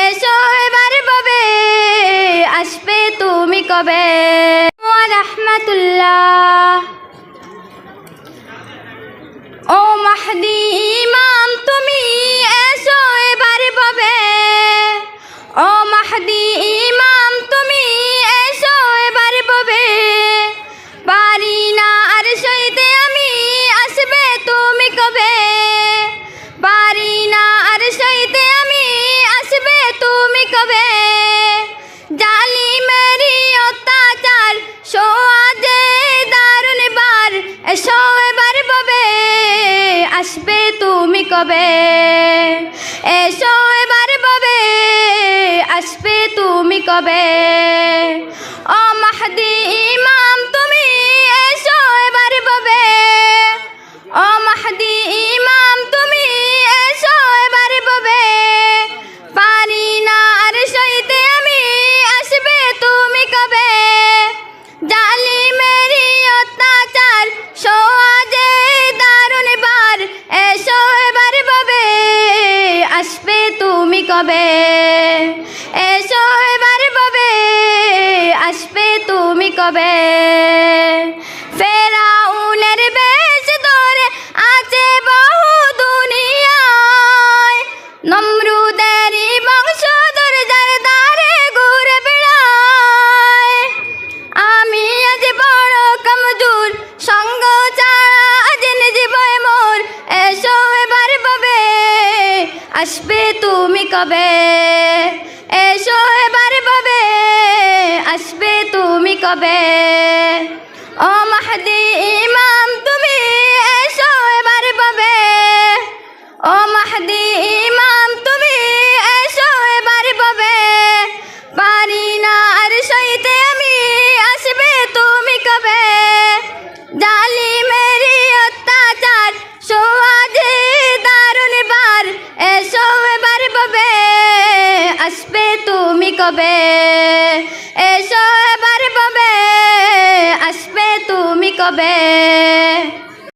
এসো এবার বাবে আসবে তুমি কবে? রহমতুল্লাহ। ও মাহদি আসবে তুমি কবে? এসো এবার ববে আসবে তুমি কবে? ও মাহদি আসবে তুমি কবে? এসো এবার পাবে আসবে তুমি কবে? আসবে তুমি কবে? এসো এবার ববে আসবে তুমি কবে? ও মাহদি ইমাম তুমি এসো আসবে তুমি কবে? এসো